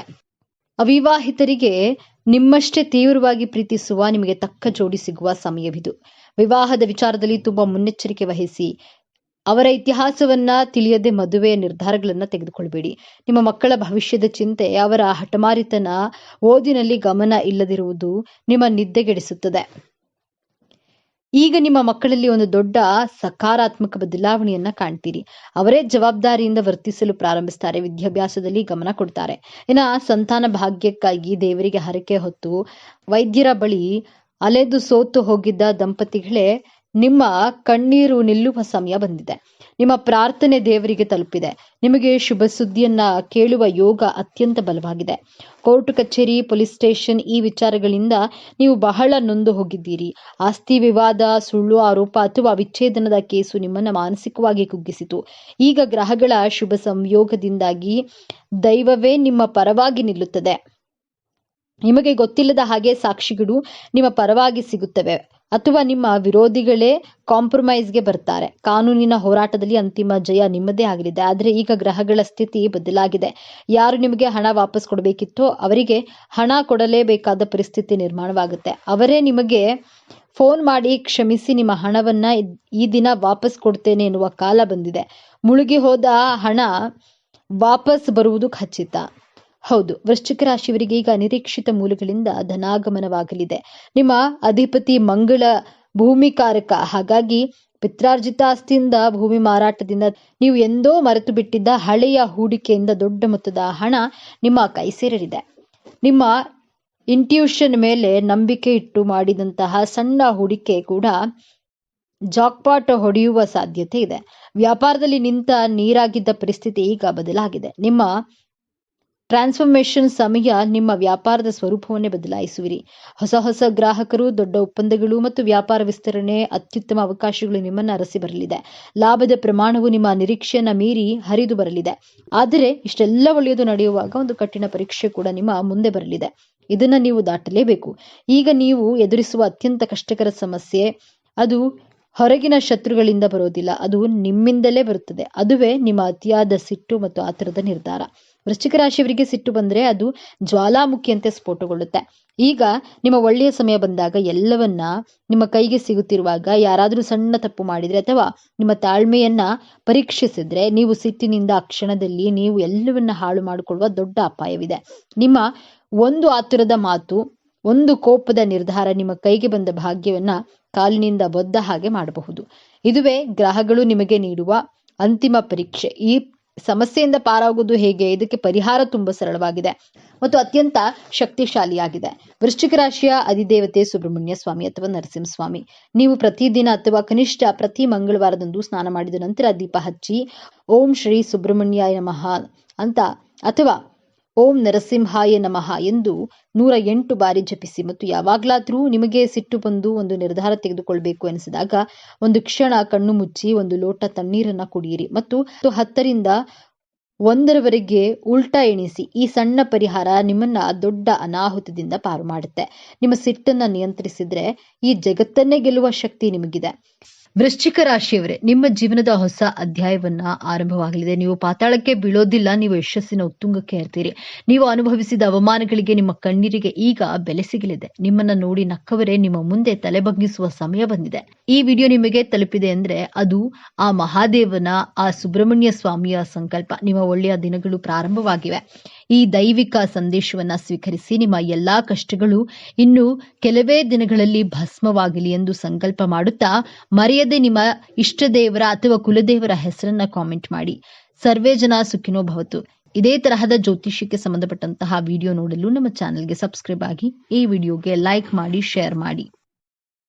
ಅವಿವಾಹಿತರಿಗೆ ನಿಮ್ಮಷ್ಟೇ ತೀವ್ರವಾಗಿ ಪ್ರೀತಿಸುವ, ನಿಮಗೆ ತಕ್ಕ ಜೋಡಿ ಸಿಗುವ ಸಮಯವಿದು. ವಿವಾಹದ ವಿಚಾರದಲ್ಲಿ ತುಂಬಾ ಮುನ್ನೆಚ್ಚರಿಕೆ ವಹಿಸಿ ಅವರ ಇತಿಹಾಸವನ್ನ ತಿಳಿಯದೆ ಮದುವೆಯ ನಿರ್ಧಾರಗಳನ್ನ ತೆಗೆದುಕೊಳ್ಬೇಡಿ. ನಿಮ್ಮ ಮಕ್ಕಳ ಭವಿಷ್ಯದ ಚಿಂತೆ, ಅವರ ಹಠಮಾರಿತನ ಓದಿನಲ್ಲಿ ಗಮನ ಇಲ್ಲದಿರುವುದು ನಿಮ್ಮ ನಿದ್ದೆಗೆಡಿಸುತ್ತದೆ. ಈಗ ನಿಮ್ಮ ಮಕ್ಕಳಲ್ಲಿ ಒಂದು ದೊಡ್ಡ ಸಕಾರಾತ್ಮಕ ಬದಲಾವಣೆಯನ್ನ ಕಾಣ್ತೀರಿ. ಅವರೇ ಜವಾಬ್ದಾರಿಯಿಂದ ವರ್ತಿಸಲು ಪ್ರಾರಂಭಿಸ್ತಾರೆ, ವಿದ್ಯಾಭ್ಯಾಸದಲ್ಲಿ ಗಮನ ಕೊಡ್ತಾರೆ. ಇನ್ನ ಸಂತಾನ ಭಾಗ್ಯಕ್ಕಾಗಿ ದೇವರಿಗೆ ಹರಕೆ ಹೊತ್ತು ವೈದ್ಯರ ಬಳಿ ಅಲೆದು ಸೋತು ಹೋಗಿದ್ದ ದಂಪತಿಗಳೇ ನಿಮ್ಮ ಕಣ್ಣೀರು ನಿಲ್ಲುವ ಸಮಯ ಬಂದಿದೆ. ನಿಮ್ಮ ಪ್ರಾರ್ಥನೆ ದೇವರಿಗೆ ತಲುಪಿದೆ. ನಿಮಗೆ ಶುಭ ಸುದ್ದಿಯನ್ನ ಕೇಳುವ ಯೋಗ ಅತ್ಯಂತ ಬಲವಾಗಿದೆ. ಕೋರ್ಟ್ ಕಚೇರಿ, ಪೊಲೀಸ್ ಸ್ಟೇಷನ್ ಈ ವಿಚಾರಗಳಿಂದ ನೀವು ಬಹಳ ನೊಂದು ಹೋಗಿದ್ದೀರಿ. ಆಸ್ತಿ ವಿವಾದ, ಸುಳ್ಳು ಆರೋಪ ಅಥವಾ ವಿಚ್ಛೇದನದ ಕೇಸು ನಿಮ್ಮನ್ನ ಮಾನಸಿಕವಾಗಿ ಕುಗ್ಗಿಸಿತು. ಈಗ ಗ್ರಹಗಳ ಶುಭ ಸಂಯೋಗದಿಂದಾಗಿ ದೈವವೇ ನಿಮ್ಮ ಪರವಾಗಿ ನಿಲ್ಲುತ್ತದೆ. ನಿಮಗೆ ಗೊತ್ತಿಲ್ಲದ ಹಾಗೆ ಸಾಕ್ಷಿಗಳು ನಿಮ್ಮ ಪರವಾಗಿ ಸಿಗುತ್ತವೆ. ಅಥವಾ ನಿಮ್ಮ ವಿರೋಧಿಗಳೇ ಕಾಂಪ್ರಮೈಸ್ಗೆ ಬರ್ತಾರೆ. ಕಾನೂನಿನ ಹೋರಾಟದಲ್ಲಿ ಅಂತಿಮ ಜಯ ನಿಮ್ಮದೇ ಆಗಲಿದೆ. ಆದರೆ ಈಗ ಗ್ರಹಗಳ ಸ್ಥಿತಿ ಬದಲಾಗಿದೆ. ಯಾರು ನಿಮಗೆ ಹಣ ವಾಪಸ್ ಕೊಡಬೇಕಿತ್ತೋ ಅವರಿಗೆ ಹಣ ಕೊಡಲೇಬೇಕಾದ ಪರಿಸ್ಥಿತಿ ನಿರ್ಮಾಣವಾಗುತ್ತೆ. ಅವರೇ ನಿಮಗೆ ಫೋನ್ ಮಾಡಿ ಕ್ಷಮಿಸಿ ನಿಮ್ಮ ಹಣವನ್ನ ಈ ದಿನ ವಾಪಸ್ ಕೊಡ್ತೇನೆ ಎನ್ನುವ ಕಾಲ ಬಂದಿದೆ. ಮುಳುಗಿ ಹೋದ ಹಣ ವಾಪಸ್ ಬರುವುದು ಖಚಿತ. ಹೌದು, ವೃಶ್ಚಿಕ ರಾಶಿಯವರಿಗೆ ಈಗ ಅನಿರೀಕ್ಷಿತ ಮೂಲಗಳಿಂದ ಧನಾಗಮನವಾಗಲಿದೆ. ನಿಮ್ಮ ಅಧಿಪತಿ ಮಂಗಳ ಭೂಮಿ ಕಾರಕ, ಹಾಗಾಗಿ ಪಿತ್ರಾರ್ಜಿತ ಆಸ್ತಿಯಿಂದ ಭೂಮಿ ಮಾರಾಟದಿಂದ ನೀವು ಎಂದೋ ಮರೆತು ಬಿಟ್ಟಿದ್ದ ಹಳೆಯ ಹೂಡಿಕೆಯಿಂದ ದೊಡ್ಡ ಮೊತ್ತದ ಹಣ ನಿಮ್ಮ ಕೈ ಸೇರಲಿದೆ. ನಿಮ್ಮ ಇಂಟ್ಯೂಷನ್ ಮೇಲೆ ನಂಬಿಕೆ ಇಟ್ಟು ಮಾಡಿದಂತಹ ಸಣ್ಣ ಹೂಡಿಕೆ ಕೂಡ ಜಾಕ್ಪಾಟ್ ಹೊಡೆಯುವ ಸಾಧ್ಯತೆ ಇದೆ. ವ್ಯಾಪಾರದಲ್ಲಿ ನಿಂತ ನೀರಾಗಿದ್ದ ಪರಿಸ್ಥಿತಿ ಈಗ ಬದಲಾಗಿದೆ. ನಿಮ್ಮ ಟ್ರಾನ್ಸ್ಫಾರ್ಮೇಶನ್ ಸಮಯ ನಿಮ್ಮ ವ್ಯಾಪಾರದ ಸ್ವರೂಪವನ್ನೇ ಬದಲಾಯಿಸುವಿರಿ. ಹೊಸ ಹೊಸ ಗ್ರಾಹಕರು, ದೊಡ್ಡ ಒಪ್ಪಂದಗಳು ಮತ್ತು ವ್ಯಾಪಾರ ವಿಸ್ತರಣೆ ಅತ್ಯುತ್ತಮ ಅವಕಾಶಗಳು ನಿಮ್ಮನ್ನು ಅರಸಿ ಬರಲಿದೆ. ಲಾಭದ ಪ್ರಮಾಣವು ನಿಮ್ಮ ನಿರೀಕ್ಷೆಯನ್ನು ಮೀರಿ ಹರಿದು ಬರಲಿದೆ. ಆದರೆ ಇಷ್ಟೆಲ್ಲ ಒಳ್ಳೆಯದು ನಡೆಯುವಾಗ ಒಂದು ಕಠಿಣ ಪರೀಕ್ಷೆ ಕೂಡ ನಿಮ್ಮ ಮುಂದೆ ಬರಲಿದೆ. ಇದನ್ನು ನೀವು ದಾಟಲೇಬೇಕು. ಈಗ ನೀವು ಎದುರಿಸುವ ಅತ್ಯಂತ ಕಷ್ಟಕರ ಸಮಸ್ಯೆ, ಅದು ಹೊರಗಿನ ಶತ್ರುಗಳಿಂದ ಬರೋದಿಲ್ಲ. ಅದು ನಿಮ್ಮಿಂದಲೇ ಬರುತ್ತದೆ. ಅದುವೇ ನಿಮ್ಮ ಅತಿಯಾದ ಸಿಟ್ಟು ಮತ್ತು ಆತರದ ನಿರ್ಧಾರ. ವೃಶ್ಚಿಕ ರಾಶಿಯವರಿಗೆ ಸಿಟ್ಟು ಬಂದ್ರೆ ಅದು ಜ್ವಾಲಾಮುಖಿಯಂತೆ ಸ್ಫೋಟಗೊಳ್ಳುತ್ತೆ. ಈಗ ನಿಮ್ಮ ಒಳ್ಳೆಯ ಸಮಯ ಬಂದಾಗ ಎಲ್ಲವನ್ನ ನಿಮ್ಮ ಕೈಗೆ ಸಿಗುತ್ತಿರುವಾಗ ಯಾರಾದರೂ ಸಣ್ಣ ತಪ್ಪು ಮಾಡಿದ್ರೆ ಅಥವಾ ನಿಮ್ಮ ತಾಳ್ಮೆಯನ್ನ ಪರೀಕ್ಷಿಸಿದ್ರೆ ನೀವು ಸಿಟ್ಟಿನಿಂದ ಆ ಕ್ಷಣದಲ್ಲಿ ನೀವು ಎಲ್ಲವನ್ನ ಹಾಳು ಮಾಡಿಕೊಳ್ಳುವ ದೊಡ್ಡ ಅಪಾಯವಿದೆ. ನಿಮ್ಮ ಒಂದು ಆತುರದ ಮಾತು, ಒಂದು ಕೋಪದ ನಿರ್ಧಾರ ನಿಮ್ಮ ಕೈಗೆ ಬಂದ ಭಾಗ್ಯವನ್ನ ಕಾಲಿನಿಂದ ಬದ್ದ ಹಾಗೆ ಮಾಡಬಹುದು. ಇದುವೇ ಗ್ರಹಗಳು ನಿಮಗೆ ನೀಡುವ ಅಂತಿಮ ಪರೀಕ್ಷೆ. ಈ ಸಮಸ್ಯೆಯಿಂದ ಪಾರಾಗುವುದು ಹೇಗೆ? ಇದಕ್ಕೆ ಪರಿಹಾರ ತುಂಬಾ ಸರಳವಾಗಿದೆ ಮತ್ತು ಅತ್ಯಂತ ಶಕ್ತಿಶಾಲಿಯಾಗಿದೆ. ವೃಶ್ಚಿಕ ರಾಶಿಯ ಅಧಿದೇವತೆ ಸುಬ್ರಹ್ಮಣ್ಯ ಸ್ವಾಮಿ ಅಥವಾ ನರಸಿಂಹಸ್ವಾಮಿ, ನೀವು ಪ್ರತಿದಿನ ಅಥವಾ ಕನಿಷ್ಠ ಪ್ರತಿ ಮಂಗಳವಾರದಂದು ಸ್ನಾನ ಮಾಡಿದ ನಂತರ ದೀಪ ಹಚ್ಚಿ, ಓಂ ಶ್ರೀ ಸುಬ್ರಹ್ಮಣ್ಯ ನಮಃ ಅಂತ ಅಥವಾ ಓಂ ನರಸಿಂಹಾಯ ನಮಃ ಎಂದು ನೂರ ಎಂಟು ಬಾರಿ ಜಪಿಸಿ ಮತ್ತು ಯಾವಾಗ್ಲಾದ್ರೂ ನಿಮಗೆ ಸಿಟ್ಟು ಬಂದು ಒಂದು ನಿರ್ಧಾರ ತೆಗೆದುಕೊಳ್ಬೇಕು ಅನಿಸಿದಾಗ ಒಂದು ಕ್ಷಣ ಕಣ್ಣು ಮುಚ್ಚಿ ಒಂದು ಲೋಟ ತಣ್ಣೀರನ್ನ ಕುಡಿಯಿರಿ ಮತ್ತು ಹತ್ತರಿಂದ ಒಂದರವರೆಗೆ ಉಲ್ಟಾ ಎಣಿಸಿ ಈ ಸಣ್ಣ ಪರಿಹಾರ ನಿಮ್ಮನ್ನ ದೊಡ್ಡ ಅನಾಹುತದಿಂದ ಪಾರು ಮಾಡುತ್ತೆ. ನಿಮ್ಮ ಸಿಟ್ಟನ್ನ ನಿಯಂತ್ರಿಸಿದ್ರೆ ಈ ಜಗತ್ತನ್ನೇ ಗೆಲ್ಲುವ ಶಕ್ತಿ ನಿಮಗಿದೆ. ವೃಶ್ಚಿಕ ರಾಶಿಯವರೇ, ನಿಮ್ಮ ಜೀವನದ ಹೊಸ ಅಧ್ಯಾಯವನ್ನ ಆರಂಭವಾಗಲಿದೆ. ನೀವು ಪಾತಾಳಕ್ಕೆ ಬೀಳೋದಿಲ್ಲ, ನೀವು ಯಶಸ್ಸಿನ ಉತ್ತುಂಗಕ್ಕೆ ಇರ್ತೀರಿ. ನೀವು ಅನುಭವಿಸಿದ ಅವಮಾನಗಳಿಗೆ ನಿಮ್ಮ ಕಣ್ಣೀರಿಗೆ ಈಗ ಬೆಲೆ ಸಿಗಲಿದೆ. ನಿಮ್ಮನ್ನ ನೋಡಿ ನಕ್ಕವರೇ, ನಿಮ್ಮ ಮುಂದೆ ತಲೆಬಗ್ಗಿಸುವ ಸಮಯ ಬಂದಿದೆ. ಈ ವಿಡಿಯೋ ನಿಮಗೆ ತಲುಪಿದೆ ಅಂದ್ರೆ ಅದು ಆ ಮಹಾದೇವನ, ಆ ಸುಬ್ರಹ್ಮಣ್ಯ ಸ್ವಾಮಿಯ ಸಂಕಲ್ಪ. ನಿಮ್ಮ ಒಳ್ಳೆಯ ದಿನಗಳು ಪ್ರಾರಂಭವಾಗಿವೆ. ಈ ದೈವಿಕ ಸಂದೇಶವನ್ನ ಸ್ವೀಕರಿಸಿ ನಿಮ್ಮ ಎಲ್ಲಾ ಕಷ್ಟಗಳು ಇನ್ನು ಕೆಲವೇ ದಿನಗಳಲ್ಲಿ ಭಸ್ಮವಾಗಲಿ ಎಂದು ಸಂಕಲ್ಪ ಮಾಡುತ್ತಾ ಮರೆಯದೆ ನಿಮ್ಮ ಇಷ್ಟ ದೇವರ ಅಥವಾ ಕುಲದೇವರ ಹೆಸರನ್ನ ಕಾಮೆಂಟ್ ಮಾಡಿ. ಸರ್ವೇ ಜನ ಸುಖಿನೋ ಭವತು. ಇದೇ ತರಹದ ಜ್ಯೋತಿಷ್ಯಕ್ಕೆ ಸಂಬಂಧಪಟ್ಟಂತಹ ವಿಡಿಯೋ ನೋಡಲು ನಮ್ಮ ಚಾನೆಲ್ಗೆ ಸಬ್ಸ್ಕ್ರೈಬ್ ಆಗಿ ಈ ವಿಡಿಯೋಗೆ ಲೈಕ್ ಮಾಡಿ ಶೇರ್ ಮಾಡಿ.